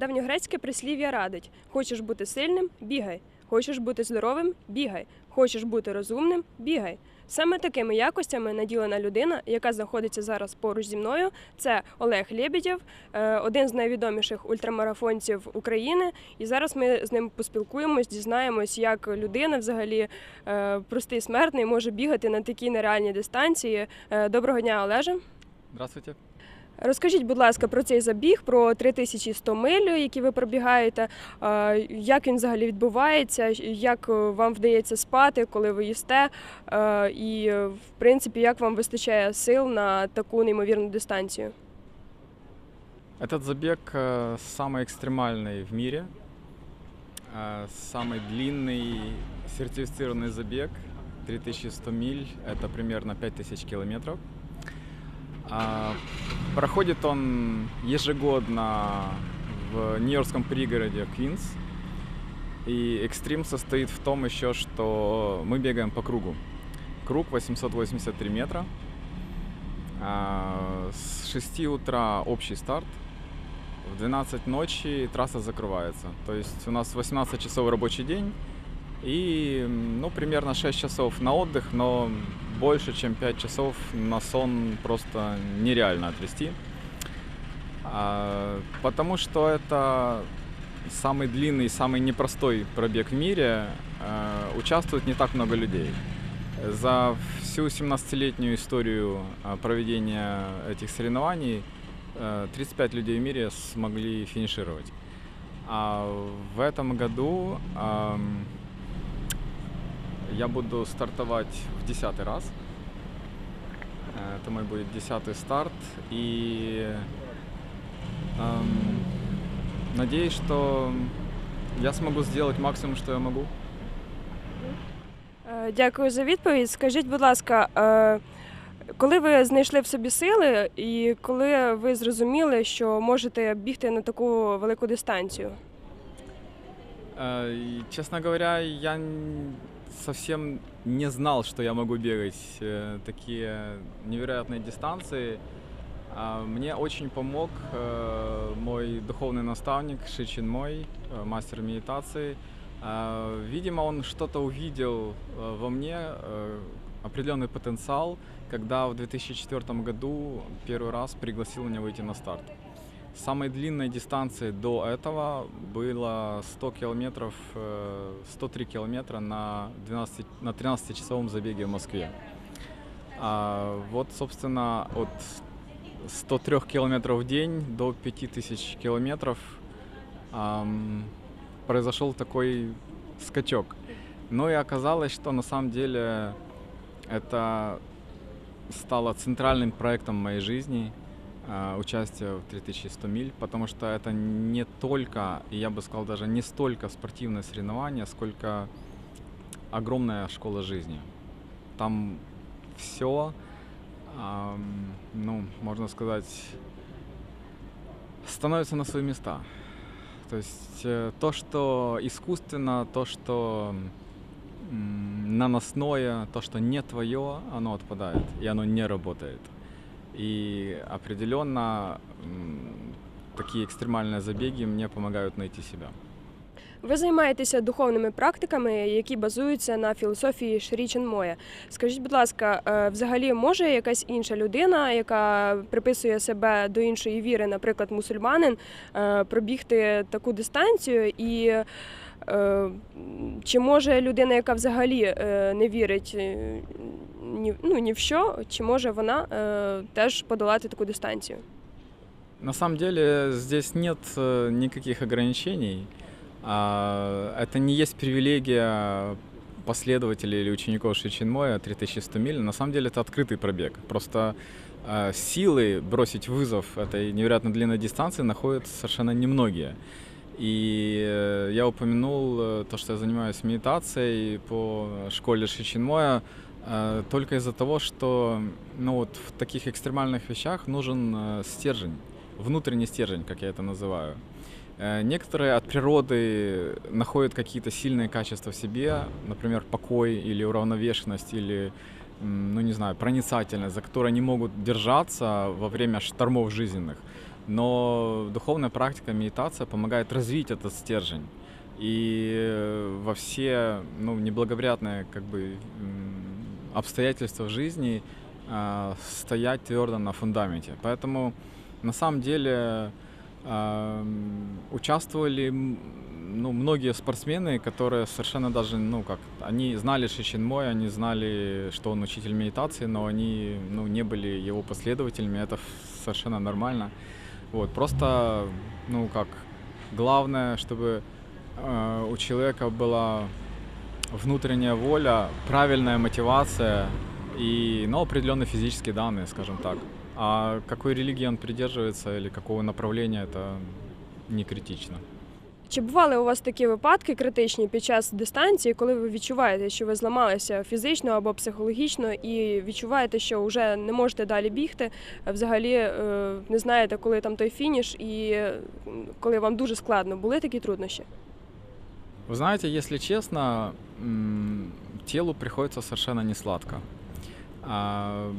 Давньогрецьке прислів'я радить: хочеш бути сильним бігай. Хочеш бути здоровим бігай. Хочеш бути розумним бігай. Саме такими якостями наділена людина, яка знаходиться зараз поруч зі мною. Це Олег Лєбідєв, е, один з найвідоміших ультрамарафонців України. І зараз ми з ним поспілкуємось, дізнаємось, як людина, взагалі, е, простий смертний, може бігати на такі нереальні дистанції. Е, Доброго дня, Олеже. Здравствуйте. Розкажіть, будь ласка, про цей забіг, про 3100 миль, які ви пробігаєте. Е, Як він взагалі відбувається? Як е, вам вдається спати, коли ви їсте? Е, І, е, в принципі, як вам вистачає сил на таку неймовірну дистанцію? Этот забег э, самый экстремальный в мире, э, самый длинный сертифицированный забег 3100 миль, это примерно 5000 километров. Проходит он ежегодно в нью-йоркском пригороде Квинс. И экстрим состоит в том еще, что мы бегаем по кругу. Круг 883 метра. А, С 6 утра общий старт. В 12 ночи трасса закрывается. То есть у нас 18 часов рабочий день и ну, примерно 6 часов на отдых, но больше, чем 5 часов на сон просто нереально отвести. А, потому что это самый длинный, самый непростой пробег в мире. а, Участвует не так много людей. За всю 17-летнюю историю а, проведения этих соревнований э, 35 людей в мире смогли финишировать. А в этом году я буду стартовать в десятый раз. Э, Это мой будет десятый старт. И ам, надеюсь, что я смогу сделать максимум, что я могу. Е, Дякую за відповідь. Скажіть, будь ласка, е, коли ви знайшли в собі сили, і коли ви зрозуміли, що можете бігти на таку велику дистанцію? Э, и, Честно говоря, я н- совсем не знал, что я могу бегать э, такие невероятные дистанции. А, Мне очень помог э, мой духовный наставник Шичин Мой, э, мастер медитации. А, Видимо, он что-то увидел во мне, определенный потенциал, когда в 2004 году первый раз пригласил меня выйти на старт. Самой длинной дистанцией до этого было 100 километров, э, 103 километра на, 12, на 13-часовом забеге в Москве. А вот, собственно, от 103 километров в день до 5000 километров ам, произошел такой скачок. Но и оказалось, что на самом деле это стало центральным проектом моей жизни участие в 3100 миль, потому что это не только, я бы сказал даже не столько спортивное соревнование, сколько огромная школа жизни. Там все, ну, можно сказать, становится на свои места. То есть э, то, что искусственно, то, что наносное, то, что не твое, оно отпадает, и оно не работает. И определенно такие экстремальные забеги мне помогают найти себя. Ви займаєтеся духовними практиками, які базуються на філософії Шрі Ченмоя. Скажіть, будь ласка, е, взагалі може якась інша людина, яка приписує себе до іншої віри, наприклад, мусульманин, е, пробігти таку дистанцію? І е, чи може людина, яка взагалі не вірить ні, ну, ні в що, чи може вона е, теж подолати таку дистанцію? На самом деле здесь нет э, никаких ограничений. А, Это не есть привилегия последователей или учеников Шичинмоя 3100 миль. На самом деле это открытый пробег. Просто э, силы бросить вызов этой невероятно длинной дистанции находят совершенно немногие. И э, я упомянул э, то, что я занимаюсь медитацией по школе Шичинмоя э, только из-за того, что ну, вот в таких экстремальных вещах нужен э, стержень, внутренний стержень, как я это называю. Э, Некоторые от природы находят какие-то сильные качества в себе, например, покой или уравновешенность, или, ну не знаю, проницательность, за которые они могут держаться во время штормов жизненных. но духовная практика, медитация помогает развить этот стержень и э, во все ну, неблагоприятные как бы, обстоятельства жизни а, стоять твердо на фундаменте. Поэтому на самом деле а, участвовали ну, многие спортсмены, которые совершенно даже, ну как, они знали Шичин Мой, они знали, что он учитель медитации, но они ну, не были его последователями, это совершенно нормально. Вот, просто, ну как, главное, чтобы э, у человека была внутренняя воля, правильная мотивация и, ну, определенные физические данные, скажем так. А какой религии он придерживается или какого направления, это не критично. Чи бували у вас такі випадки критичні під час дистанції, коли ви відчуваєте, що ви зламалися фізично або психологічно, і відчуваєте, що вже не можете далі бігти, а взагалі е, не знаєте, коли там той фініш, і е, коли вам дуже складно, були такі труднощі? Вы знаете, если честно, телу приходится совершенно не сладко. А,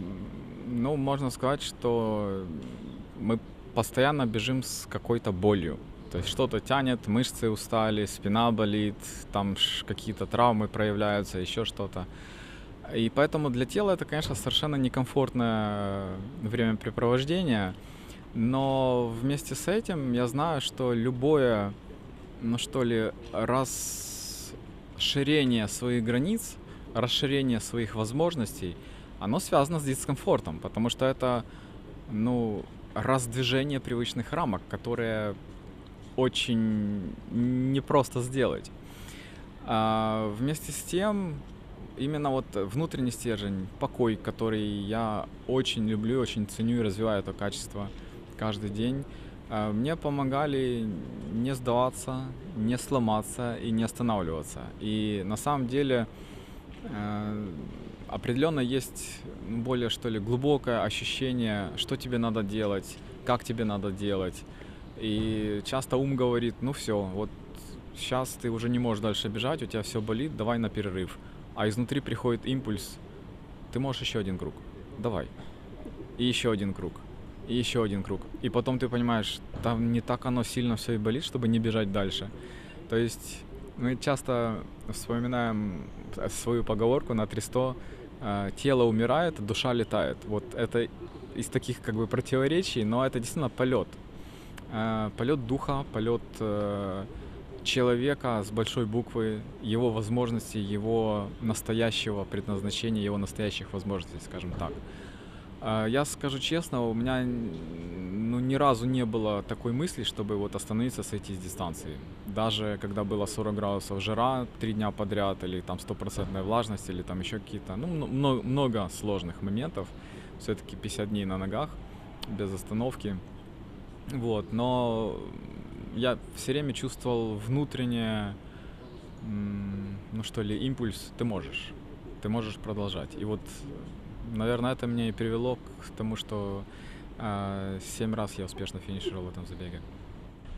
ну, можно сказать, что мы постоянно бежим с какой-то болью. То есть что-то тянет, мышцы устали, спина болит, там какие-то травмы проявляются, еще что-то. И поэтому для тела это, конечно, совершенно некомфортное времяпрепровождение. Но вместе с этим я знаю, что любое, ну что ли, расширение своих границ, расширение своих возможностей, оно связано с дискомфортом, потому что это, ну, раздвижение привычных рамок, которые очень непросто сделать. А вместе с тем, именно вот внутренний стержень, покой, который я очень люблю, очень ценю и развиваю это качество каждый день, мне помогали не сдаваться, не сломаться и не останавливаться. И на самом деле э, определенно есть более что ли глубокое ощущение, что тебе надо делать, как тебе надо делать. И часто ум говорит, ну все, вот сейчас ты уже не можешь дальше бежать, у тебя все болит, давай на перерыв. А изнутри приходит импульс, ты можешь еще один круг, давай. И еще один круг, и еще один круг. И потом ты понимаешь, там не так оно сильно все и болит, чтобы не бежать дальше. То есть мы часто вспоминаем э, свою поговорку на 300 э, тело умирает, душа летает. Вот это из таких как бы противоречий, но это действительно полет. Э, Полет духа, полет человека с большой буквы, его возможностей, его настоящего предназначения, его настоящих возможностей, скажем так. А, Я скажу честно, у меня ну, ни разу не было такой мысли, чтобы вот остановиться, сойти с дистанции. Даже когда было 40 градусов жара три дня подряд, или там стопроцентная влажность, или там еще какие-то, ну, мно- мно- много сложных моментов. Все-таки 50 дней на ногах, без остановки. Вот, но я все время чувствовал внутреннее, ну что ли, импульс, ты можешь, ты можешь продолжать. И вот, наверное, это меня и привело к тому, что а, семь раз я успешно финишировал в этом забеге.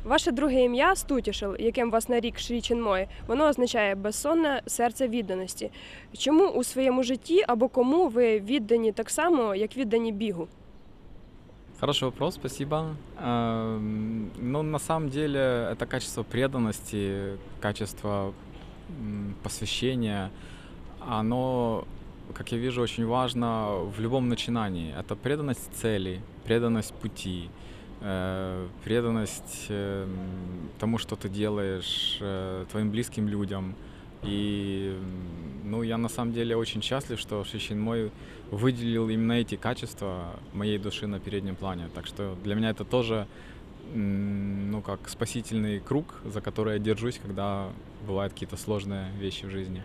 Ваше друге ім'я Стутішел, яким вас нарік Шрі Чінмой, воно означає безсонне серце відданості. Чому у своєму житті або кому ви віддані так само, як віддані бігу? Хороший вопрос, спасибо. Эм, Ну, на самом деле, это качество преданности, качество м, посвящения, оно, как я вижу, очень важно в любом начинании. Это преданность цели, преданность пути, э, преданность эм, тому, что ты делаешь, э, твоим близким людям. И, ну, я на самом деле очень счастлив, что Шичин мой выделил именно эти качества моей души на переднем плане. Так что для меня это тоже, ну, как спасительный круг, за который я держусь, когда бывают какие-то сложные вещи в жизни.